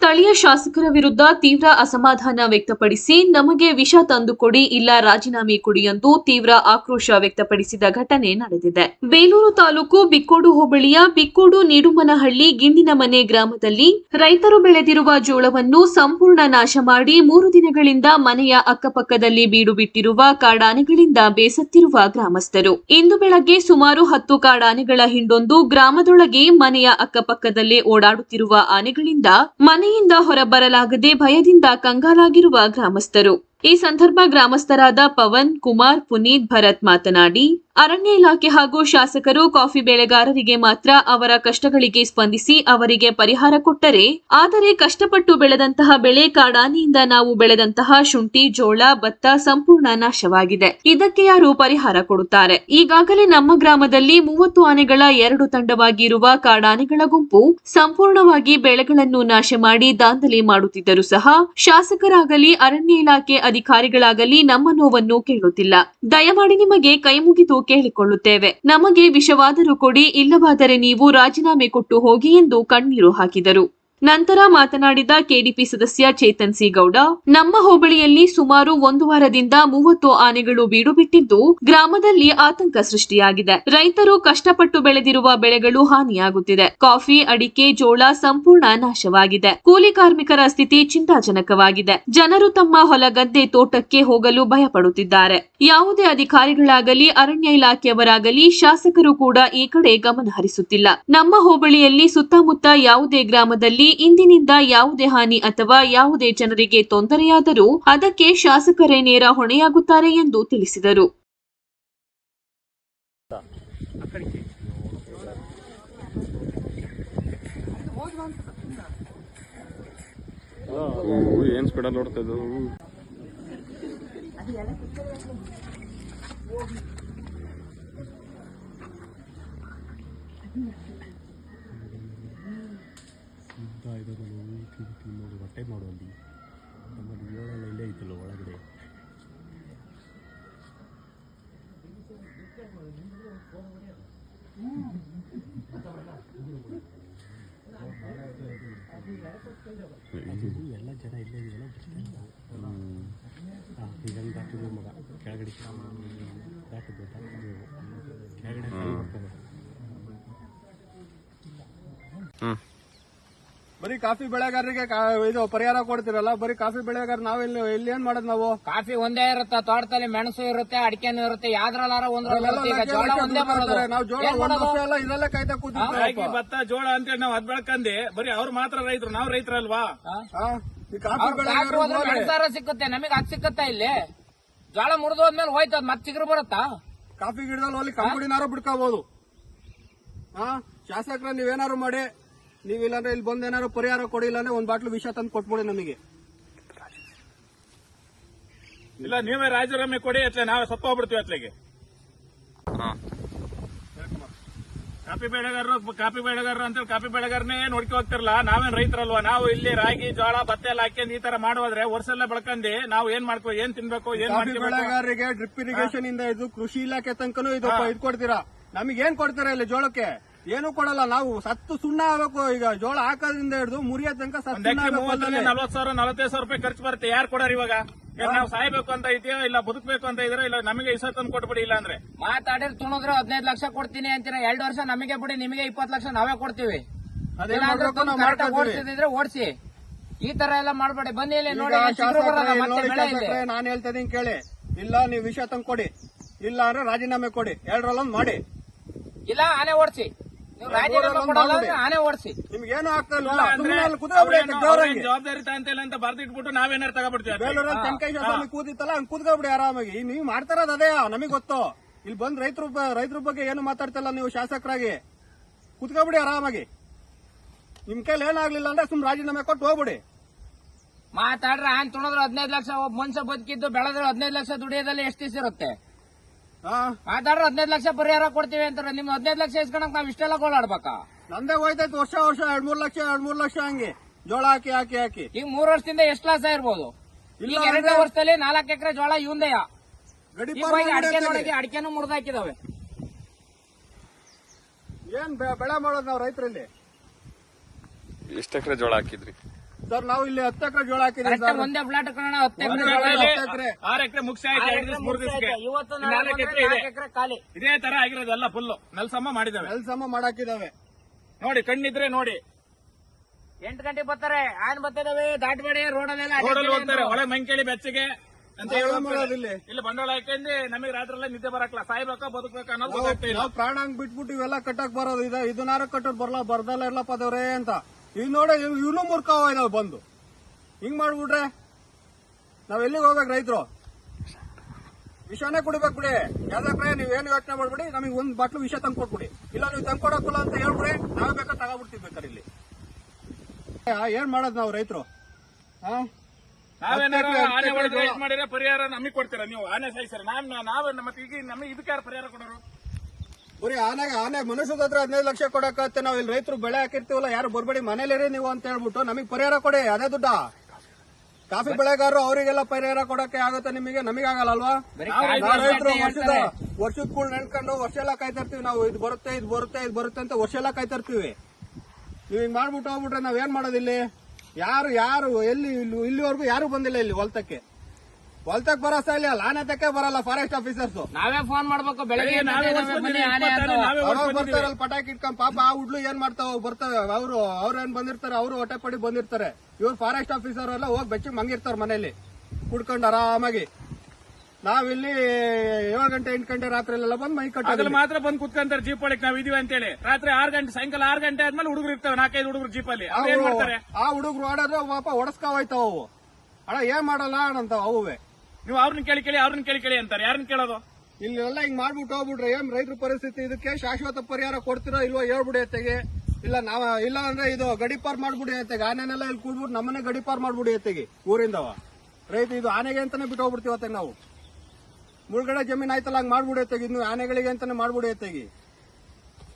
ಸ್ಥಳೀಯ ಶಾಸಕರ ವಿರುದ್ಧ ತೀವ್ರ ಅಸಮಾಧಾನ ವ್ಯಕ್ತಪಡಿಸಿ ನಮಗೆ ವಿಷ ತಂದುಕೊಡಿ, ಇಲ್ಲ ರಾಜೀನಾಮೆ ಕೊಡಿ ಎಂದು ತೀವ್ರ ಆಕ್ರೋಶ ವ್ಯಕ್ತಪಡಿಸಿದ ಘಟನೆ ನಡೆದಿದೆ. ಬೇಲೂರು ತಾಲೂಕು ಬಿಕ್ಕೋಡು ಹೋಬಳಿಯ ಬಿಕ್ಕೋಡು ನೀಡುಮನಹಳ್ಳಿ ಗಿಂಡಿನ ಮನೆ ಗ್ರಾಮದಲ್ಲಿ ರೈತರು ಬೆಳೆದಿರುವ ಜೋಳವನ್ನು ಸಂಪೂರ್ಣ ನಾಶ ಮಾಡಿ ಮೂರು ದಿನಗಳಿಂದ ಮನೆಯ ಅಕ್ಕಪಕ್ಕದಲ್ಲಿ ಬೀಡು ಬಿಟ್ಟಿರುವ ಕಾಡಾನೆಗಳಿಂದ ಬೇಸತ್ತಿರುವ ಗ್ರಾಮಸ್ಥರು. ಇಂದು ಬೆಳಗ್ಗೆ ಸುಮಾರು ಹತ್ತು ಕಾಡಾನೆಗಳ ಹಿಂಡೊಂದು ಗ್ರಾಮದೊಳಗೆ ಮನೆಯ ಅಕ್ಕಪಕ್ಕದಲ್ಲೇ ಓಡಾಡುತ್ತಿರುವ ಆನೆಗಳಿಂದ ಮನೆಯಿಂದ ಹೊರಬರಲಾಗದೆ ಭಯದಿಂದ ಕಂಗಾಲಾಗಿರುವ ಗ್ರಾಮಸ್ಥರು. ಈ ಸಂದರ್ಭ ಗ್ರಾಮಸ್ಥರಾದ ಪವನ್, ಕುಮಾರ್, ಪುನೀತ್ ಭರತ್ ಮಾತನಾಡಿ, ಅರಣ್ಯ ಇಲಾಖೆ ಹಾಗೂ ಶಾಸಕರು ಕಾಫಿ ಬೆಳೆಗಾರರಿಗೆ ಮಾತ್ರ ಅವರ ಕಷ್ಟಗಳಿಗೆ ಸ್ಪಂದಿಸಿ ಅವರಿಗೆ ಪರಿಹಾರ ಕೊಟ್ಟರೆ, ಆದರೆ ಕಷ್ಟಪಟ್ಟು ಬೆಳೆದಂತಹ ಬೆಳೆ ಕಾಡಾನೆಯಿಂದ ನಾವು ಬೆಳೆದಂತಹ ಶುಂಠಿ, ಜೋಳ, ಭತ್ತ ಸಂಪೂರ್ಣ ನಾಶವಾಗಿದೆ. ಇದಕ್ಕೆ ಯಾರು ಪರಿಹಾರ ಕೊಡುತ್ತಾರೆ? ಈಗಾಗಲೇ ನಮ್ಮ ಗ್ರಾಮದಲ್ಲಿ ಮೂವತ್ತು ಆನೆಗಳ ಎರಡು ತಂಡವಾಗಿರುವ ಕಾಡಾನೆಗಳ ಗುಂಪು ಸಂಪೂರ್ಣವಾಗಿ ಬೆಳೆಗಳನ್ನು ನಾಶ ಮಾಡಿ ದಾಂಧಲೆ ಮಾಡುತ್ತಿದ್ದರೂ ಸಹ, ಶಾಸಕರಾಗಲಿ ಅರಣ್ಯ ಇಲಾಖೆ ಅಧಿಕಾರಿಗಳಾಗಲಿ ನಮ್ಮ ನೋವನ್ನು ಕೇಳುತ್ತಿಲ್ಲ. ದಯಮಾಡಿ ನಿಮಗೆ ಕೈಮುಗಿದು ಕೇಳಿಕೊಳ್ಳುತ್ತೇವೆ. ನಮಗೆ ವಿಷವಾದರೂ ಕೊಡಿ, ಇಲ್ಲವಾದರೆ ನೀವು ರಾಜೀನಾಮೆ ಕೊಟ್ಟು ಹೋಗಿ ಎಂದು ಕಣ್ಣೀರು ಹಾಕಿದರು. ನಂತರ ಮಾತನಾಡಿದ ಕೆಡಿಪಿ ಸದಸ್ಯ ಚೇತನ್ ಸಿ ಗೌಡ ನಮ್ಮ ಹೋಬಳಿಯಲ್ಲಿ ಸುಮಾರು ಒಂದು ವಾರದಿಂದ ಮೂವತ್ತು ಆನೆಗಳು ಬೀಡು ಬಿಟ್ಟಿದ್ದು ಗ್ರಾಮದಲ್ಲಿ ಆತಂಕ ಸೃಷ್ಟಿಯಾಗಿದೆ. ರೈತರು ಕಷ್ಟಪಟ್ಟು ಬೆಳೆದಿರುವ ಬೆಳೆಗಳು ಹಾನಿಯಾಗುತ್ತಿದೆ. ಕಾಫಿ, ಅಡಿಕೆ, ಜೋಳ ಸಂಪೂರ್ಣ ನಾಶವಾಗಿದೆ. ಕೂಲಿ ಕಾರ್ಮಿಕರ ಸ್ಥಿತಿ ಚಿಂತಾಜನಕವಾಗಿದೆ. ಜನರು ತಮ್ಮ ಹೊಲ ಗದ್ದೆ ತೋಟಕ್ಕೆ ಹೋಗಲು ಭಯಪಡುತ್ತಿದ್ದಾರೆ. ಯಾವುದೇ ಅಧಿಕಾರಿಗಳಾಗಲಿ, ಅರಣ್ಯ ಇಲಾಖೆಯವರಾಗಲಿ, ಶಾಸಕರು ಕೂಡ ಈ ಕಡೆ ಗಮನ ಹರಿಸುತ್ತಿಲ್ಲ. ನಮ್ಮ ಹೋಬಳಿಯಲ್ಲಿ ಸುತ್ತಮುತ್ತ ಯಾವುದೇ ಗ್ರಾಮದಲ್ಲಿ ಇಂದಿನಿಂದ ಯಾವುದೇ ಹಾನಿ ಅಥವಾ ಯಾವುದೇ ಜನರಿಗೆ ತೊಂದರೆಯಾದರೂ ಅದಕ್ಕೆ ಶಾಸಕರೇ ನೇರ ಹೊಣೆಯಾಗುತ್ತಾರೆ ಎಂದು ತಿಳಿಸಿದರು. ನೋಡಿ ನೋಡಿ ಹೊಟ್ಟೆ ಮಾಡು ಅಲ್ಲಿ ನಮ್ಮಲ್ಲಿ ಏಳೆಲ್ಲ ಇಲ್ಲೇ ಐತಲ್ಲ ಒಳಗಡೆ ಇದು ಎಲ್ಲ ಜನ ಇಲ್ಲೇ ಇದೆಯಲ್ಲ ಹಾಂ ಈಗ ಹಂಗೆ ದಾಟಿದ್ವಿ ಮಗ ಕೆಳಗಡೆ ದಾಟಿದ್ವಿ ದಾಟಿದ್ವಿ ಕೆಳಗಡೆ ಕೈ ಬರ್ತದೆ ಬರೀ ಕಾಫಿ ಬೆಳೆಗಾರರಿಗೆ ಕಾ- ಇದು ಪರಿಹಾರ ಕೊಡ್ತಿರಲ್ಲ ಬರೀ ಕಾಫಿ ಬೆಳೆಗಾರ ನಾವ್ ಇಲ್ಲಿ ಇಲ್ಲಿ ಏನ್ ಮಾಡೋದ್ ನಾವು? ಕಾಫಿ ಒಂದೇ ಇರುತ್ತೆ ತೋಟದಲ್ಲಿ ಮೆಣಸು ಇರುತ್ತೆ ಅಡಿಕೆನೂ ಇರುತ್ತೆ ಯಾವ್ದ್ರಲ್ಲಾರ ನಾವು ಜೋಳ ಎಲ್ಲ ಇದರಲ್ಲೇ ಕಾಯ್ತಾ ಕೂತಿದ್ವಿ ಭತ್ತ ಜೋಳ ಅಂತೇಳಿ ನಾವ್ ಅದ್ ಬೆಳ್ಕಂದಿ ಬರೀ ಅವ್ರು ಮಾತ್ರ ರೈತರು ನಾವ್ ರೈತರಲ್ವಾ? ಸಿಕ್ಕುತ್ತೆ ನಮಗ್ ಅದ್ ಸಿಕ್ಕತ್ತಾ ಇಲ್ಲಿ? ಜೋಳ ಮುರಿದ ಹೋದ್ಮೇಲೆ ಹೋಯ್ತು ಅದ್ ಮತ್ ಚಿಗುರು ಬರುತ್ತಾ? ಕಾಫಿ ಗಿಡದಲ್ಲಿ ಹೋಗ್ಲಿ ಕಂಪನಿನಾರು ಬಿಡ್ಕೋಬಹುದು ಹಾ ಶಾಸಕರ ನೀವೇನಾರು ಮಾಡಿ. ನೀವ್ ಇಲ್ಲಾಂದ್ರೆ ಇಲ್ಲಿ ಬಂದ್ ಏನಾರು ಪರಿಹಾರ ಕೊಡಿ ಇಲ್ಲಾಂದ್ರೆ ಒಂದ್ ಬಾಟ್ಲು ವಿಷ ತಂದು ಕೊಟ್ಬಿಡಿ ನಮಗೆ. ಇಲ್ಲ ನೀವೇ ರಾಜೀನಾಮೆ ಕೊಡಿ ಅತ್ಲೆ ನಾವೇ ಸತ್ತು ಹೋಗ್ಬಿಡ್ತೀವಿ ಅತ್ಲೆಗೆ ಕಾಫಿ ಬೆಳೆಗಾರರು ಕಾಫಿ ಬೆಳೆಗಾರರು ಅಂತ ಕಾಫಿ ಬೆಳೆಗಾರನೇ ನೋಡ್ಕೊ ಹೋಗ್ತಿರಲ್ಲ ನಾವೇನ್ ರೈತರಲ್ವಾ? ನಾವು ಇಲ್ಲಿ ರಾಗಿ ಜೋಳ ಭತ್ತ ಎಲ್ಲ ಹಾಕಿ ಈ ತರ ಮಾಡೋದ್ರೆ ವರ್ಷ ಎಲ್ಲ ಬೆಳ್ಕಂದಿ ನಾವು ಏನ್ ಮಾಡ್ಕೋ ಏನ್ ತಿನ್ಬೇಕು ಏನ್ ಕಾಫಿ ಬೆಳೆಗಾರರಿಗೆ ಡ್ರಿಪ್ ಇರಿಗೇಷನ್ ಇಂದ ಇದು ಕೃಷಿ ಇಲಾಖೆ ತನಕನೂ ಇದು ಇದ್ ಕೊಡ್ತೀರಾ ನಮಗೆ ಏನ್ ಕೊಡ್ತೀರಾ ಇಲ್ಲಿ ಜೋಳಕ್ಕೆ? ಏನು ಕೊಡಲ್ಲ. ನಾವು ಸತ್ತು ಸುಣ್ಣ ಆಗಬೇಕು. ಈಗ ಜೋಳ ಹಾಕೋದ್ರಿಂದ ಹಿಡಿದು ಮುರಿಯೋ ತನಕ ಸತ್ತು ನಲ್ವತ್ತು ಸಾವಿರ ನಲವತ್ತೈದು ಸಾವಿರ ರೂಪಾಯಿ ಖರ್ಚು ಬರುತ್ತೆ. ಯಾರು ಕೊಡಾರ ಇವಾಗ? ನಾವು ಸಾಯ್ಬೇಕು ಅಂತ ಇದೆಯೋ ಇಲ್ಲ ಬದುಕಬೇಕು ಅಂತ ಇದ್ರೆ ಇಲ್ಲ ನಮಗೆ ಇಷ್ಟ ತಂದು ಕೊಟ್ಬಿಡಿ ಇಲ್ಲ ಅಂದ್ರೆ. ಮಾತಾಡಿದ್ರೆ ತುಣಿದ್ರೆ ಹದಿನೈದು ಲಕ್ಷ ಕೊಡ್ತೀನಿ ಅಂತೀರ? ಎರಡು ವರ್ಷ ನಮಗೆ ಬಿಡಿ ನಿಮಗೆ ಇಪ್ಪತ್ತು ಲಕ್ಷ ನಾವೇ ಕೊಡ್ತೀವಿ. ಓಡಿಸಿದ್ರೆ ಓಡಿಸಿ. ಈ ತರ ಎಲ್ಲ ಮಾಡ್ಬೇಡಿ. ಬನ್ನಿ ಇಲ್ಲಿ ನೋಡಿ ನಾನ್ ಹೇಳ್ತಾ ಇದೀನಿ ಕೇಳಿ. ಇಲ್ಲ ನೀವು ವಿಷಯ ತಂದು ಕೊಡಿ. ಇಲ್ಲ ಅಂದ್ರೆ ರಾಜೀನಾಮೆ ಕೊಡಿ. ಎರಡರಲ್ಲೊಂದು ಮಾಡಿ. ಇಲ್ಲ ಆನೆ ಓಡಿಸಿ. ಆನೆ ಓಡಿಸಿ. ನಿಮ್ಗೆ ಏನು ಆಗ್ತಾ ಇಲ್ಲ. ಅಂದ್ರೆ ಸುಮ್ಮನೆ ಕುತ್ಕೊಬಿಡಿ ಜವಾಬ್ದಾರಿ ತಗೊಂತಿಲ್ಲ ಅಂತ ಬರ್ದಿಟ್ಬಿಟ್ಟು ನಾವೇನಾರು ತಗೊಬಿಡ್ತೀವಿ. ಬೇಲೂರಲ್ಲಿ ತೆಂಕೇಶ್ವರ ಸ್ವಾಮಿ ಕೂತಿತ್ತಲ್ಲ ಹಂಗ್ ಕೂತ್ಕೊಬಿಡಿ ಆರಾಮಾಗಿ. ನೀವು ಮಾಡ್ತಾರದ ಅದೇ ನಮಗೆ ಗೊತ್ತು. ಇಲ್ಲಿ ಬಂದ್ ರೈತರು ರೈತರ ಬಗ್ಗೆ ಏನು ಮಾತಾಡ್ತಿಲ್ಲ ನೀವು ಶಾಸಕರಾಗಿ. ಕೂತ್ಕೊಬಿಡಿ ಆರಾಮಾಗಿ. ನಿಮ್ ಕೈಲಿ ಏನಾಗ್ಲಿಲ್ಲ ಅಂದ್ರೆ ಸುಮ್ ರಾಜೀನಾಮೆ ಕೊಟ್ಟು ಹೋಗ್ಬಿಡಿ. ಮಾತಾಡ್ರೆ ಆನ್ ತುಣದ್ರು ಹದಿನೈದು ಲಕ್ಷ ಒಬ್ಬ ಮನುಷ್ಯ ಬದುಕಿದ್ದು ಬೆಳೆದ್ರೆ ಹದಿನೈದು ಲಕ್ಷ ದುಡಿಯೋದಲ್ಲಿ ಎಷ್ಟು ದಿವಸ ಇರುತ್ತೆ? ಮಾತಾಡ್ರೆ ಹದಿನೈದು ಲಕ್ಷ ಪರಿಹಾರ ಕೊಡ್ತೀವಿ ಅಂತಾರೆ. ನಿಮ್ ಹದಿನೈದು ಲಕ್ಷ ಇಸ್ಕೊಳಕ್ ನಾವ್ ಇಷ್ಟೆಲ್ಲ ಗೋಳಾಡ್ಬೇಕಾ? ನಂದೇ ಹೋಯ್ತೈತೆ ವರ್ಷ ವರ್ಷ ಎರಡ್ ಮೂರ್ ಲಕ್ಷ ಎರಡ್ ಮೂರ್ ಲಕ್ಷ ಹಂಗೆ. ಜೋಳ ಹಾಕಿ ಹಾಕಿ ಹಾಕಿ. ಈಗ ಮೂರ್ ವರ್ಷದಿಂದ ಎಷ್ಟ್ ಲಾಸ ಇರ್ಬೋದು? ಇಲ್ಲ ಎರಡನೇ ವರ್ಷದಲ್ಲಿ ನಾಲ್ಕು ಎಕರೆ ಜೋಳ ಇವಂದೆಯ? ಅಡಿಕೆ ನೋಡಕ್ಕೆ ಅಡಿಕೆನೂ ಮುರಿದಾಕಿದಾವೆ. ಏನ್ ಬೆಳೆ ಮಾಡೋದು ನಾವು ರೈತರಲ್ಲಿ? ಎಷ್ಟು ಎಕರೆ ಜೋಳ ಹಾಕಿದ್ರಿ? ಸರ್ ನಾವು ಇಲ್ಲಿ ಹತ್ತು ಎಕರೆ ಜೋಳ ಹಾಕಿದ್ರೆ ಸರ್. ಒಂದೇ ಫ್ಲಾಟ್ ಕಣ ಹತ್ತು ಎಕರೆ. ಹತ್ತು ಎಕರೆ. ಆರು ಎಕರೆ ಮುಗಿಸಿ ಆಯ್ತು ಎರಡು ದಿವಸ ಮೂರು ದಿವಸಕ್ಕೆ. ಇವತ್ತು ನಾಲ್ಕು ಎಕರೆ ಇದೆ. ಎಕರೆ ಖಾಲಿ. ಇದೇ ತರ ಆಗಿರೋದೆಲ್ಲ ಫುಲ್ ನೆಲ್ಸಮ್ಮ ಮಾಡಿದಾವೆ ನೆಲ್ಸಮ್ಮ ಮಾಡಾಕಿದಾವೆ ನೋಡಿ ಕಣ್ಣಿದ್ರೆ ನೋಡಿ. ಎಂಟು ಗಂಟೆಗೆ ಬರ್ತಾರೆ. ಆನ್ ಬರ್ತಿದಾವೆ ದಾಟಬೇಡಿ ರೋಡ್ ರೋಡಲ್ಲಿ ಹೋಗ್ತಾರೆ. ಒಳಗೆ ಮಂಕೇಳಿ ಬೆಚ್ಚಗೆ ಅಂತ ಹೇಳಿ ನಾವೇನ್ ಇಲ್ಲಿ? ಇಲ್ಲಿ ಬಂಡವಾಳ ಹಾಕಂದ್ರೆ ನಮಗೆ ರಾತ್ರಿ ಎಲ್ಲ ನಿದ್ದೆ ಬರಕ್ಲ ಸಾಯ್ಬೇಕ ಬದುಕ್ಬೇಕ ಅನ್ನೋದು ಪ್ರಾಣ ಹಂಗ್ ಬಿಟ್ಬಿಟ್ಟು ಇವೆಲ್ಲ ಕಟ್ಟಕ್ ಬರೋದು. ಇದೆ ಇದನ್ನಾರ ಕಟ್ಟೋದು ಬರಲ್ಲ ಬರ್ದಲ್ಲ ಇರ್ಲಪ್ಪ ದೇವ್ರೇ ಅಂತ. ಇವ್ ನೋಡಿ ಇವನು ಮುರ್ಕಾವ ನಾವು ಬಂದು. ಹಿಂಗ್ ಮಾಡ್ಬಿಟ್ರೆ ನಾವ್ ಎಲ್ಲಿಗೆ ಹೋಗ್ಬೇಕು ರೈತರು? ವಿಷನೇ ಕುಡಿಬೇಕು ಬಿಡಿ. ಯಾವ್ದಕ್ರೆ ಏನು ಯೋಚನೆ ಮಾಡ್ಬಿಡಿ ನಮಗೆ ಒಂದ್ ಬಾಟ್ಲು ವಿಷ ತಂದು ಕೊಟ್ಬಿಡಿ. ಇಲ್ಲ ನೀವು ತಂಗ್ ಕೊಡಕ್ಕಿಲ್ಲ ಅಂತ ಹೇಳ್ಬಿಡಿ ನಾವೇ ಬೇಕಾದ್ರೆ ತಗೊಬಿಡ್ತೀವಿ ಬೇಕಾರೆ ಇಲ್ಲಿ. ಏನ್ ಮಾಡೋದು ನಾವು ರೈತರು? ಹಾ ನಾವೇನಾರ ಆನೆ. ಮಾಡಿದ್ರೆ ಪರಿಹಾರ ನಮಗೆ ಕೊಡ್ತೀರಾ ನೀವು? ಆನೆ ಸಾಯಿಸ್ತಾರೆ? ನಾವ್ ನಾವೇ ಮತ್ತೆ ಈಗ ನಮಗೆ ಇದಕ್ಕೆ ಯಾರು ಪರಿಹಾರ ಕೊಡೋರು? ಬರೀ ಆನೆಗೆ ಆನೆ ಮನುಷ್ಯದ ಹತ್ರ ಹದಿನೈದು ಲಕ್ಷ ಕೊಡಕತ್ತೆ ನಾವು ಇಲ್ಲಿ ರೈತರು ಬೆಳೆ ಹಾಕಿರ್ತೀವಲ್ಲ ಯಾರು ಬರ್ಬೇಡಿ ಮನೇಲಿರಿ ನೀವು ಅಂತ ಹೇಳ್ಬಿಟ್ಟು ನಮಗೆ ಪರಿಹಾರ ಕೊಡಿ ಅದೇ ದುಡ್ಡ. ಕಾಫಿ ಬೆಳೆಗಾರರು ಅವರಿಗೆಲ್ಲ ಪರಿಹಾರ ಕೊಡಕ್ಕೆ ಆಗುತ್ತೆ ನಿಮಗೆ? ನಮಗೆ ಆಗಲ್ಲ ಅಲ್ವಾ? ರೈತರು ವರ್ಷದ ವರ್ಷದ ಕೂಡ ನೆನ್ಕೊಂಡು ವರ್ಷ ಎಲ್ಲ ಕಾಯ್ತಿರ್ತೀವಿ ನಾವು. ಇದು ಬರುತ್ತೆ ಇದು ಬರುತ್ತೆ ಇದು ಬರುತ್ತೆ ಅಂತ ವರ್ಷ ಎಲ್ಲ ಕಾಯ್ತಾ ಇರ್ತೀವಿ ನೀವು ಹಿಂಗ್ ಮಾಡ್ಬಿಟ್ಟು ಹೋಗ್ಬಿಟ್ರೆ ನಾವ್ ಏನ್ ಮಾಡೋದು ಇಲ್ಲಿ ಯಾರು ಯಾರು ಎಲ್ಲಿ ಇಲ್ಲಿ- ಇಲ್ಲಿವರೆಗೂ ಯಾರು ಬಂದಿಲ್ಲ ಇಲ್ಲಿ ಹೊಲ್ತಕ್ಕೆ? ಹೊಲ್ತಕ್ಕೆ ಬರೋ ಇಲ್ಲ ಆನೆ ತಕ್ಕೆ ಬರಲ್ಲ ಫಾರೆಸ್ಟ್ ಆಫೀಸರ್ಸ್ ನಾವೇ ಫೋನ್ ಮಾಡ್ಬೇಕು ಬೆಳಗ್ಗೆ ನಾವೇ ಆನೆ ಅಂತ. ಬರ್ತಾರಲ್ಲ ಪಟಾಕಿ ಇಟ್ಕೊಂಡ್ ಪಾಪ ಆ ಹುಡ್ಲು ಏನ್ ಮಾಡ್ತಾವ ಬರ್ತಾವೆ ಅವ್ರು ಅವ್ರ ಏನ್ ಬಂದಿರ್ತಾರೆ ಅವ್ರು ಹೊಟ್ಟೆ ಪಡಿ ಬಂದಿರ್ತಾರೆ. ಇವ್ರು ಫಾರೆಸ್ಟ್ ಆಫೀಸರ್ ಎಲ್ಲ ಹೋಗಿ ಬೆಚ್ಚಿ ಮಂಗಿರ್ತಾರ ಮನೇಲಿ. ಕುಡ್ಕೊಂಡ್ ಆರಾಮಾಗಿ. ನಾವಿಲ್ಲಿ ಏಳು ಗಂಟೆ ಎಂಟು ಗಂಟೆ ರಾತ್ರಿ ಎಲ್ಲ ಬಂದು ಮೈ ಕಟ್ಟೋದಿಲ್ಲ. ಮಾತ್ರ ಬಂದ್ ಕುತ್ಕೊಂತಾರೆ ಜೀಪ್ ಒಳಗೆ ನಾವ್ ಇದೀವಿ ಅಂತೇಳಿ. ರಾತ್ರಿ ಆರ್ ಗಂಟೆ ಸಾಯಂಕಾಲ ಆರ್ ಗಂಟೆ ಆದ್ಮೇಲೆ ಹುಡುಗರು ಇರ್ತಾವೆ ನಾಲ್ಕೈದು ಹುಡುಗರು ಜೀಪ್ ಅವ್ರು ಏನ್ ಮಾಡ್ತಾರೆ? ಆ ಹುಡುಗರು ಆಡೋದ್ರೆ ಪಾಪ ಹೊಡಸ್ಕಾ ಹೋಯ್ತಾವ ಅವು ಅಣ್ಣ ಏನ್ ಮಾಡಲ್ಲ ಅಂತ ಅವುವೆ. ನೀವು ಅವ್ರನ್ನ ಕೇಳಿ ಕೇಳಿ, ಅವ್ರನ್ನ ಕೇಳಿ ಕೇಳಿ ಅಂತಾರೆ. ಯಾರನ್ನ ಕೇಳೋದು? ಇಲ್ಲೆಲ್ಲ ಹಿಂಗ್ ಮಾಡ್ಬಿಟ್ಟು ಹೋಗ್ಬಿಡ್ರಿ ಏನ್ ರೈತರ ಪರಿಸ್ಥಿತಿ ಇದಕ್ಕೆ ಶಾಶ್ವತ ಪರಿಹಾರ ಕೊಡ್ತೀರೋ ಇಲ್ವೋ ಹೇಳ್ಬಿಡಿ ಅತ್ತೆಗೆ. ಇಲ್ಲ, ನಾವ, ಇಲ್ಲ ಅಂದ್ರೆ ಇದು ಗಡಿಪಾರ್ ಮಾಡ್ಬಿಡಿ ಅತ್ತೆಗೆ. ಆನೆನೆಲ್ಲ ಇಲ್ಲಿ ಕೂಡ್ಬಿಟ್ಟು ನಮ್ಮನೆ ಗಡಿಪಾರ್ ಮಾಡ್ಬಿಡಿ ಅತ್ತೆಗೆ, ಊರಿಂದವ. ರೈತ, ಇದು ಆನೆಗೆ ಅಂತಾನೆ ಬಿಟ್ಟು ಹೋಗ್ಬಿಡ್ತೀವಿ ನಾವು. ಮುಳುಗಡೆ ಜಮೀನ್ ಆಯ್ತಲ್ಲ, ಹಂಗ್ ಮಾಡ್ಬಿಡಿ ಅತ್ತೆಗೆ. ಇನ್ನು ಆನೆಗಳಿಗೆ ಅಂತಾನೆ ಮಾಡ್ಬಿಡಿ ಅತ್ತೆಗೆ.